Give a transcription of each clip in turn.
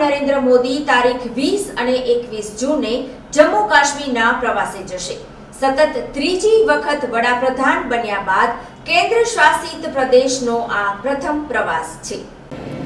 નરેન્દ્ર મોદી તારીખ વીસ અને એકવીસ જૂને જમ્મુ કાશ્મીરના પ્રવાસે જશે. સતત ત્રીજી વખત વડાપ્રધાન બન્યા બાદ કેન્દ્ર શાસિત પ્રદેશનો આ પ્રથમ પ્રવાસ છે.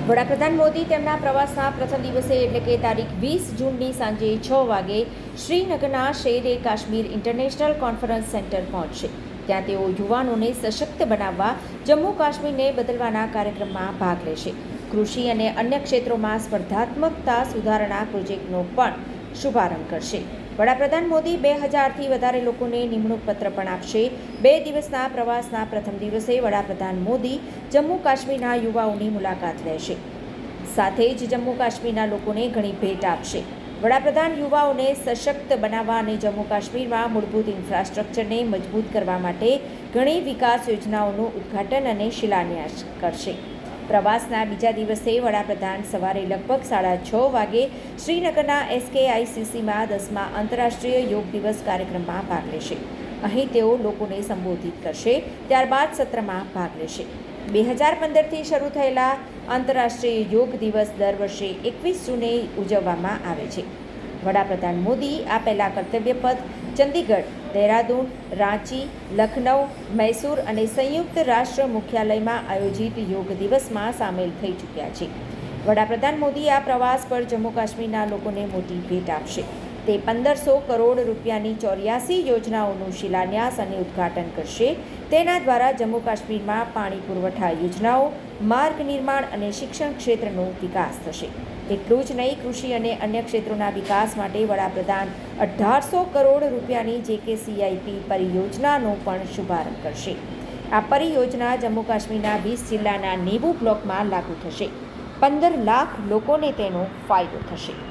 વડાપ્રધાન મોદી તેમના પ્રવાસના પ્રથમ દિવસે એટલે કે તારીખ વીસ જૂનની સાંજે છ વાગે શ્રીનગરના Sher e Kashmir international conference centre પહોંચશે. ત્યાં તેઓ યુવાનોને સશક્ત બનાવવા જમ્મુ કાશ્મીરને બદલવાના કાર્યક્રમમાં ભાગ લેશે. કૃષિ અને અન્ય ક્ષેત્રોમાં સ્પર્ધાત્મકતા સુધારણા પ્રોજેક્ટનો પણ શુભારંભ કરશે. વડાપ્રધાન મોદી બે હજારથી વધારે લોકોને નિમણૂક પત્ર પણ આપશે. બે દિવસના પ્રવાસના પ્રથમ દિવસે વડાપ્રધાન મોદી જમ્મુ કાશ્મીરના યુવાઓની મુલાકાત લેશે. સાથે જ જમ્મુ કાશ્મીરના લોકોને ઘણી ભેટ આપશે. વડાપ્રધાન યુવાઓને સશક્ત બનાવવા અને જમ્મુ કાશ્મીરમાં મૂળભૂત ઇન્ફ્રાસ્ટ્રક્ચરને મજબૂત કરવા માટે ઘણી વિકાસ યોજનાઓનું ઉદ્ઘાટન અને શિલાન્યાસ કરશે. પ્રવાસના બીજા દિવસે વડાપ્રધાન સવારે લગભગ સાડા છ વાગે શ્રીનગરના એસકેઆઈસીસીમાં દસમા આંતરરાષ્ટ્રીય યોગ દિવસ કાર્યક્રમમાં ભાગ લેશે. અહીં તેઓ લોકોને સંબોધિત કરશે, ત્યારબાદ સત્રમાં ભાગ લેશે. બે હજાર પંદરથી શરૂ થયેલા આંતરરાષ્ટ્રીય યોગ દિવસ દર વર્ષે એકવીસ જૂને ઉજવવામાં આવે છે. વડાપ્રધાન મોદી આ પહેલાં કર્તવ્યપથ ચંદીગઢ, દહેરાદૂન, રાંચી લખનઉ મૈસૂર અને સંયુક્ત રાષ્ટ્ર મુખ્યાલયમાં આયોજિત યોગ દિવસમાં સામેલ થઈ ચૂક્યા છે. વડાપ્રધાન મોદી આ પ્રવાસ પર જમ્મુ કાશ્મીરના લોકોને મોટી ભેટ આપશે. તે પંદરસો કરોડ રૂપિયાની ચોર્યાસી યોજનાઓનું શિલાન્યાસ અને ઉદ્ઘાટન કરશે. તેના દ્વારા જમ્મુ કાશ્મીરમાં પાણી પુરવઠા યોજનાઓ, માર્ગ નિર્માણ અને શિક્ષણ ક્ષેત્રનો વિકાસ થશે. એટલું જ નહીં, કૃષિ અને અન્ય ક્ષેત્રોના વિકાસ માટે વડાપ્રધાન અઢારસો કરોડ રૂપિયાની જે કે સીઆઈપી પરિયોજનાનો પણ શુભારંભ કરશે. આ પરિયોજના જમ્મુ કાશ્મીરના વીસ જિલ્લાના નેવું બ્લોકમાં લાગુ થશે. પંદર લાખ લોકોને તેનો ફાયદો થશે.